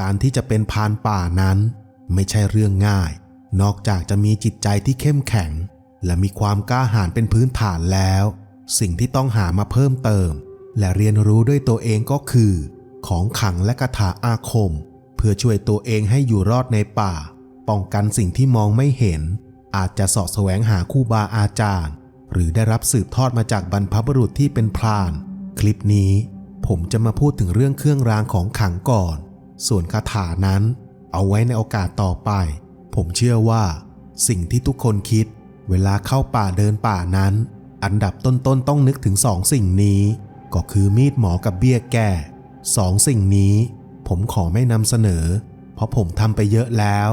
การที่จะเป็นพานป่านั้น ไม่ใช่เรื่องง่าย นอกจากจะมีจิตใจที่เข้มแข็ง และมีความกล้าหาญเป็นพื้นฐานแล้ว สิ่งที่ต้องหามาเพิ่มเติม และเรียนรู้ด้วยตัวเองก็คือ ของขังและคาถาอาคม เพื่อช่วยตัวเองให้อยู่รอดในป่า ป้องกันสิ่งที่มองไม่เห็น อาจจะสาะแสวงหาคู่บาอาจารย์ หรือได้รับสืบทอดมาจากบรรพบุรุษที่เป็นพราน คลิปนี้ผมจะมาพูดถึงเรื่องเครื่องรางของขังก่อน ส่วนคาถานั้นเอาไว้ในโอกาสต่อไป ผมเชื่อว่า สิ่งที่ทุกคนคิด เวลาเข้าป่าเดินป่านั้น อันดับต้นๆตต้องนึกถึงสองสิ่งนี้ ก็คือมีดหมอกับเบี้ยแก้สองสิ่งนี้ ผมขอไม่นำเสนอ เพราะผมทำไปเยอะแล้ว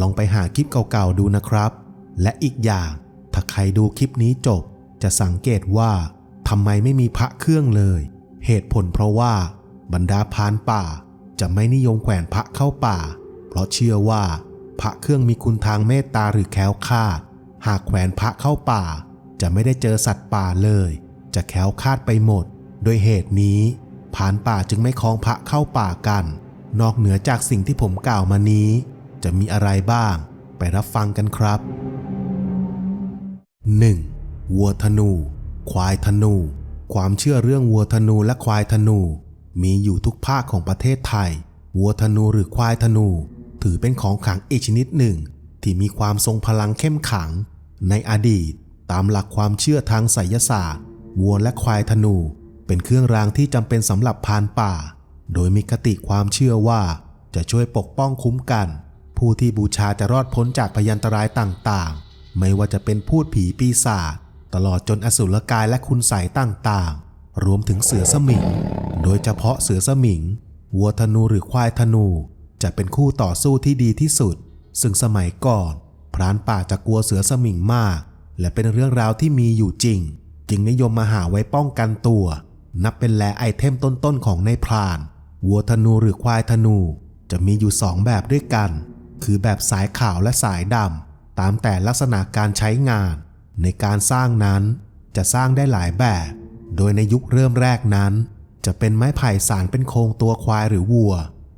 ลองไปหาคลิปเก่าๆดูนะครับ และอีกอย่าง ถ้าใครดูคลิปนี้จบ จะสังเกตว่าทำไมไม่มีพระเครื่องเลย เหตุผลเพราะว่า บรรดาพานป่า จะไม่นิยมแขวนพระเข้าป่า เพราะเชื่อว่า พระเครื่องมีคุณทางเมตตาหรือแคล้วคลาดหากแขวนพระเข้าป่า จะไม่ได้เจอสัตว์ป่าเลย จะแคล้วคลาดไปหมด โดยเหตุนี้ผานป่าจึงไม่คล้องพระเข้าป่ากัน นอกเหนือจากสิ่งที่ผมกล่าวมานี้ จะมีอะไรบ้าง ไปรับฟังกันครับ 1. วัวธนู ควายธนู ความเชื่อเรื่องวัวธนูและควายธนู มีอยู่ทุกภาคของประเทศไทย วัวธนูหรือควายธนู ถือเป็นของขลังอีกชนิดหนึ่ง ที่มีความทรงพลังเข้มขัง ในอดีต ตามหลักความเชื่อทางไสยศาสตร์ วัวและควายธนู เป็นเครื่องรางที่จำเป็นสำหรับพานป่า โดยมีคติความเชื่อว่า จะช่วยปกป้องคุ้มกัน ผู้ที่บูชาจะรอดพ้นจากพยันตรายต่างๆ ไม่ว่าจะเป็นพูดผีปีศาจตลอดจนอสุรกายและคุณใสยต่างๆ รวมถึงเสือสมิง โดยเฉพาะเสือสมิง วัวธนูหรือควายธนู จะเป็นคู่ต่อสู้ที่ดีที่สุด ซึ่งสมัยก่อนพรานป่าจะกลัวเสือสมิงมาก และเป็นเรื่องราวที่มีอยู่จริง จึงนิยมมาหาไว้ป้องกันตัว นับเป็นแลไอเทมต้นๆของในพราน วัวธนูหรือควายธนู จะมีอยู่สองแบบด้วยกัน คือแบบสายขาวและสายดำตามแต่ลักษณะการใช้งาน ในการสร้างนั้นจะสร้างได้หลายแบบ โดยในยุคเริ่มแรกนั้น จะเป็นไม้ไผ่สารเป็นโครงตัวควายหรือวัว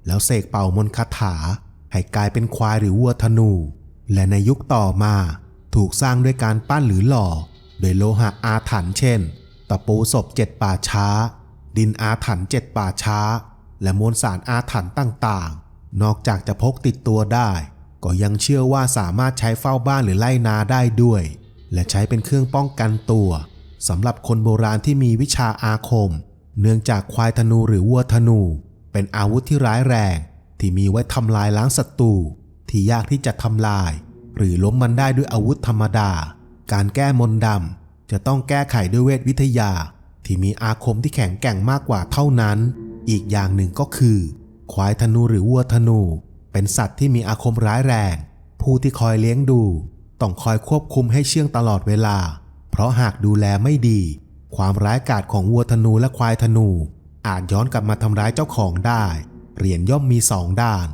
แล้วเสกเป่ามนต์คาถา ให้กลายเป็นควายหรือวัวธนู และในยุคต่อมาถูกสร้างด้วยการปั้นหรือหล่อ โดยโลหะอาถรรพ์เช่น ตะปูศพเจ็ดป่าช้า ดินอาถรรพ์เจ็ดป่าช้า และมวลสารอาถรรพ์ต่างๆ นอกจากจะพกติดตัวได้ ก็ยังเชื่อว่าสามารถใช้เฝ้าบ้านหรือไล่นาได้ด้วย และใช้เป็นเครื่องป้องกันตัว สำหรับคนโบราณที่มีวิชาอาคม เนื่องจากควายธนูหรือวัวธนู เป็นอาวุธที่ร้ายแรง ที่มีไว้ทำลายล้างศัตรูที่ยากที่จะทำลาย หรือล้มมันได้ด้วยอาวุธธรรมดา การแก้มนต์ดำจะต้องแก้ไขด้วยเวทวิทยา ที่มีอาคมที่แข็งแกร่งมากกว่าเท่านั้น อีกอย่างหนึ่งก็คือ ควายธนูหรือวัวธนู เป็นสัตว์ที่มีอาคมร้ายแรง ผู้ที่คอยเลี้ยงดู ต้องคอยควบคุมให้เชื่องตลอดเวลา เพราะหากดูแลไม่ดี ความร้ายกาจของวัวธนูและควายธนู อาจย้อนกลับมาทำร้ายเจ้าของได้ เหรียญย่อมมีสองด้าน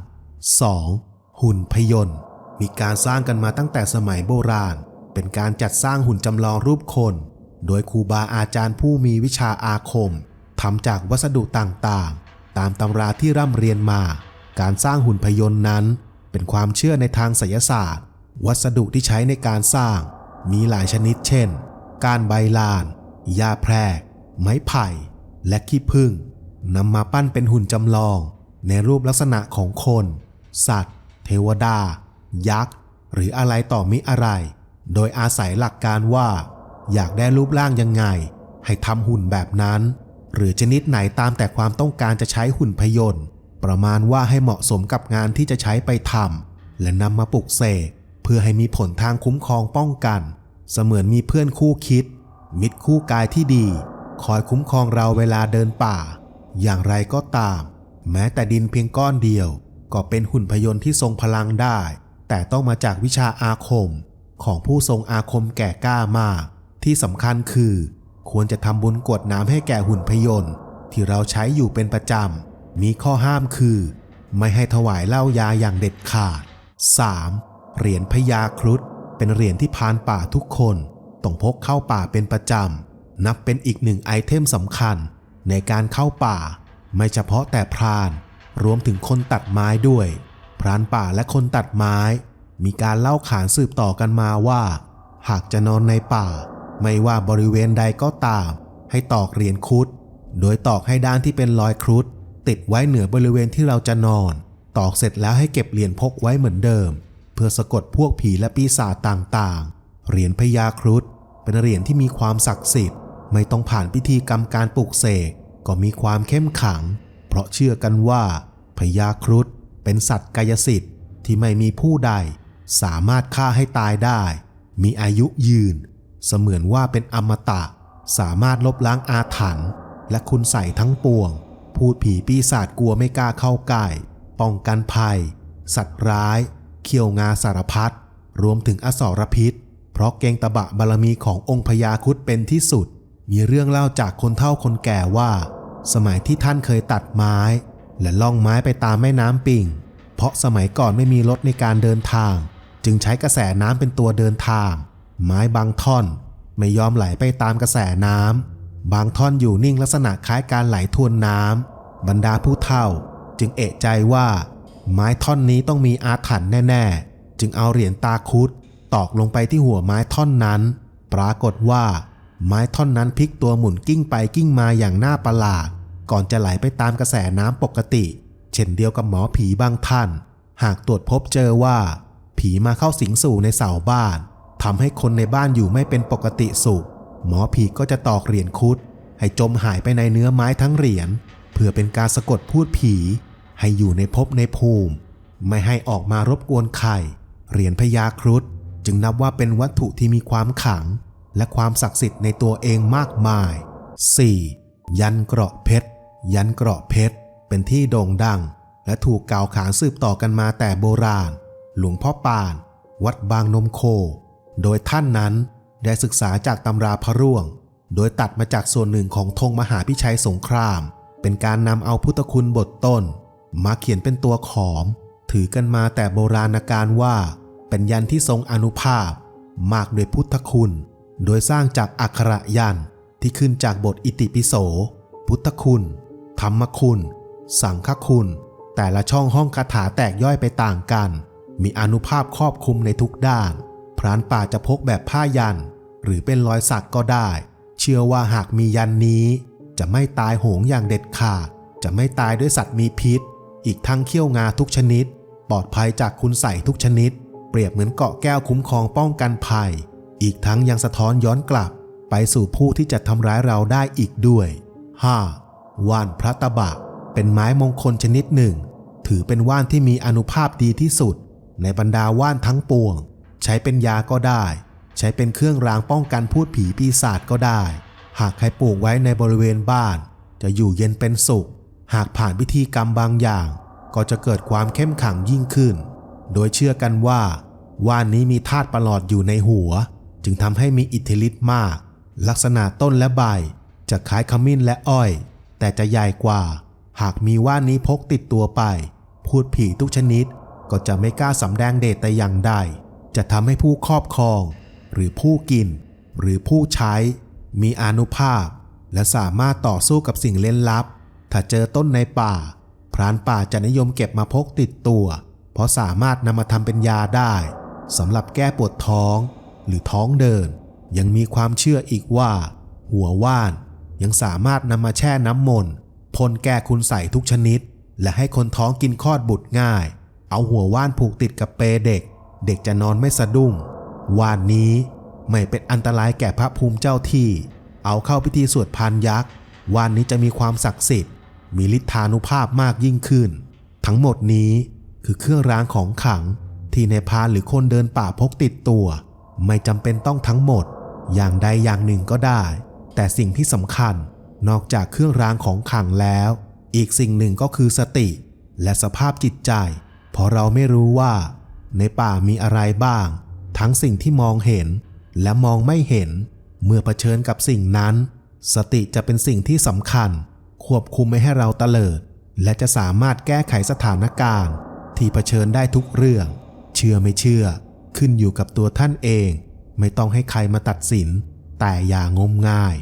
2. หุ่นพยนต์มีการสร้างกันมาตั้งแต่สมัยโบราณ เป็นการจัดสร้างหุ่นจำลองรูปคน โดยครูบาอาจารย์ผู้มีวิชาอาคมทำจากวัสดุต่างๆ ตามตำราที่ร่ำเรียนมา การสร้างหุ่นพยนต์นั้น เป็นความเชื่อในทางไสยศาสตร์ วัสดุที่ใช้ในการสร้าง มีหลายชนิดเช่น การใบลานหญ้าแพรก ไม้ไผ่ และขี้ผึ้งนำมาปั้นเป็นหุ่นจำลอง ในรูปลักษณะของคน สัตว์ เทวดา ยักษ์ หรืออะไรต่อมิอะไร โดยอาศัยหลักการว่า อยากได้รูปร่างยังไง ให้ทำหุ่นแบบนั้น หรือชนิดไหนตามแต่ความต้องการจะใช้หุ่นพยนต์ประมาณว่าให้เหมาะสมกับงานที่จะใช้ไปทำและนำมาปลุกเสกเพื่อให้มีผลทางคุ้มครองป้องกัน เสมือนมีเพื่อนคู่คิด มิตรคู่กายที่ดี คอยคุ้มครองเราเวลาเดินป่า อย่างไรก็ตาม แม้แต่ดินเพียงก้อนเดียว ก็เป็นหุ่นพยนต์ที่ทรงพลังได้ แต่ต้องมาจากวิชาอาคม ของผู้ทรงอาคมแก่กล้ามาก ที่สำคัญคือ ควรจะทำบุญกวดน้ำให้แก่หุ่นพยนต์ที่เราใช้อยู่เป็นประจำ มีข้อห้ามคือ ไม่ให้ถวายเหล้ายาอย่างเด็ดขาด 3. เหรียญพญาครุฑ เป็นเหรียญที่พานป่าทุกคนต้องพกเข้าป่าเป็นประจำ นับเป็นอีกหนึ่งไอเทมสำคัญในการเข้าป่า ไม่เฉพาะแต่พราน รวมถึงคนตัดไม้ด้วย พรานป่าและคนตัดไม้ มีการเล่าขานสืบต่อกันมาว่า หากจะนอนในป่า ไม่ว่าบริเวณใดก็ตาม ให้ตอกเหรียญครุดโดยตอกให้ด้านที่เป็นรอยครุฑติดไว้เหนือบริเวณที่เราจะนอน ตอกเสร็จแล้วให้เก็บเหรียญพกไว้เหมือนเดิม พื่อสะกดพวกผีและปีศาจต่างๆ เหรียญพญาครุฑเป็นเหรียญที่มีความศักดิ์สิทธิ์ ไม่ต้องผ่านพิธีกรรมการปลุกเสกก็มีความเข้มขัง เพราะเชื่อกันว่าพญาครุฑเป็นสัตว์กายสิทธิ์ที่ไม่มีผู้ใด สามารถฆ่าให้ตายได้ มีอายุยืน เสมือนว่าเป็นอมตะ สามารถลบล้างอาถรรพ์และคุณใส่ทั้งปวง พูดผีปีศาจกลัวไม่กล้าเข้าใกล้ป้องกันภัย สัตว์ร้าย เขียวงาสารพัดรวมถึงอสรพิษ เพราะเกงตะบะบารมีขององค์พญาคุดเป็นที่สุด มีเรื่องเล่าจากคนเฒ่าคนแก่ว่า สมัยที่ท่านเคยตัดไม้ และล่องไม้ไปตามแม่น้ำปิ่ง เพราะสมัยก่อนไม่มีรถในการเดินทาง จึงใช้กระแสน้ำเป็นตัวเดินทาง ไม้บางท่อน ไม่ยอมไหลไปตามกระแสน้ำบางท่อนอยู่นิ่งลักษณะคล้ายการไหลทวนน้ำบรรดาผู้เฒ่า จึงเอะใจว่า ไม้ท่อนนี้ต้องมีอาถรรพ์แน่ๆ จึงเอาเหรียญตาคุดตอกลงไปที่หัวไม้ท่อนนั้น ปรากฏว่า ไม้ท่อนนั้นพลิกตัวหมุนกิ้งไปกิ้งมาอย่างน่าประหลาด ก่อนจะไหลไปตามกระแสน้ำปกติ เช่นเดียวกับหมอผีบางท่าน หากตรวจพบเจอว่า ผีมาเข้าสิงสู่ในเสาบ้านทำให้คนในบ้านอยู่ไม่เป็นปกติสุข หมอผีก็จะตอกเหรียญคุดให้จมหายไปในเนื้อไม้ทั้งเหรียญเพื่อเป็นการสะกดพูดผี ให้อยู่ในภพในภูมิ ไม่ให้ออกมารบกวนใครเหรียญพญาครุฑจึงนับว่าเป็นวัตถุที่มีความขลัง และความศักดิ์สิทธิ์ในตัวเองมากมาย 4. ยันเกราะเพชร ยันเกราะเพชร เป็นที่โด่งดัง และถูกกล่าวขานสืบต่อกันมาแต่โบราณ หลวงพ่อปาน วัดบางนมโค โดยท่านนั้นได้ศึกษาจากตำราพระร่วง โดยตัดมาจากส่วนหนึ่งของธงมหาพิชัยสงคราม เป็นการนำเอาพุทธคุณบทต้น มาเขียนเป็นตัวขอม ถือกันมาแต่โบราณกาลว่า เป็นยันที่ทรงอนุภาพ มากด้วยพุทธคุณ โดยสร้างจากอักขระยันที่ขึ้นจากบทอิติปิโส พุทธคุณ ธรรมคุณ สังฆคุณ แต่ละช่องห้องคาถาแตกย่อยไปต่างกัน มีอนุภาพครอบคลุมในทุกด้าน พรานป่าจะพกแบบผ้ายัน หรือเป็นรอยสักก็ได้ เชื่อว่าหากมียันนี้ จะไม่ตายโหงอย่างเด็ดขาด จะไม่ตายด้วยสัตว์มีพิษ อีกทั้งเขี้ยวงาทุกชนิด ปลอดภัยจากคุณใส่ทุกชนิด เปรียบเหมือนเกาะแก้วคุ้มครองป้องกันภัย อีกทั้งยังสะท้อนย้อนกลับ ไปสู่ผู้ที่จะทำร้ายเราได้อีกด้วย 5. ว่านพระตะบะ เป็นไม้มงคลชนิดหนึ่ง ถือเป็นว่านที่มีอนุภาพดีที่สุด ในบรรดาว่านทั้งปวง ใช้เป็นยาก็ได้ ใช้เป็นเครื่องรางป้องกันพูดผีปีศาจก็ได้ หากใครปลูกไว้ในบริเวณบ้าน จะอยู่เย็นเป็นสุข หากผ่านพิธีกรรมบางอย่าง ก็จะเกิดความเข้มขังยิ่งขึ้น โดยเชื่อกันว่าว่านนี้มีธาตุประหลอดอยู่ในหัว จึงทำให้มีอิทธิฤทธิ์มาก ลักษณะต้นและใบ จะคล้ายขมิ้นและอ้อย แต่จะใหญ่กว่า หากมีว่านนี้พกติดตัวไป พูดผีทุกชนิดก็จะไม่กล้าสำแดงเดชแต่อย่างใด จะทำให้ผู้ครอบครอง หรือผู้กิน หรือผู้ใช้ มีอนุภาพ และสามารถต่อสู้กับสิ่งเล่นลับ ถ้าเจอต้นในป่า พรานป่าจะนิยมเก็บมาพกติดตัว เพราะสามารถนำมาทำเป็นยาได้สำหรับแก้ปวดท้อง หรือท้องเดิน ยังมีความเชื่ออีกว่า หัวว่านยังสามารถนำมาแช่น้ำมนต์พ่นแก้คุณใส่ทุกชนิด และให้คนท้องกินคลอดบุตรง่าย เอาหัวว่านผูกติดกับเปเด็ก เด็กจะนอนไม่สะดุ้งว่านนี้ไม่เป็นอันตรายแก่พระภูมิเจ้าที่ เอาเข้าพิธีสวดพานยักษ์ว่านนี้จะมีความศักดิ์สิทธิ์ มีฤทธานุภาพมากยิ่งขึ้น ทั้งหมดนี้คือเครื่องรางของขลังที่ในพรานหรือคนเดินป่าพกติดตัว ไม่จำเป็นต้องทั้งหมด อย่างใดอย่างหนึ่งก็ได้ แต่สิ่งที่สำคัญนอกจากเครื่องรางของขลังแล้ว อีกสิ่งหนึ่งก็คือสติ และสภาพจิตใจ เพราะเราไม่รู้ว่า ในป่ามีอะไรบ้าง ทั้งสิ่งที่มองเห็น และมองไม่เห็น เมื่อเผชิญกับสิ่งนั้น สติจะเป็นสิ่งที่สำคัญ ควบคุมไม่ให้เราตะเลิด และจะสามารถแก้ไขสถานการณ์ ที่เผชิญได้ทุกเรื่อง เชื่อไม่เชื่อ ขึ้นอยู่กับตัวท่านเอง ไม่ต้องให้ใครมาตัดสิน แต่อย่างมงาย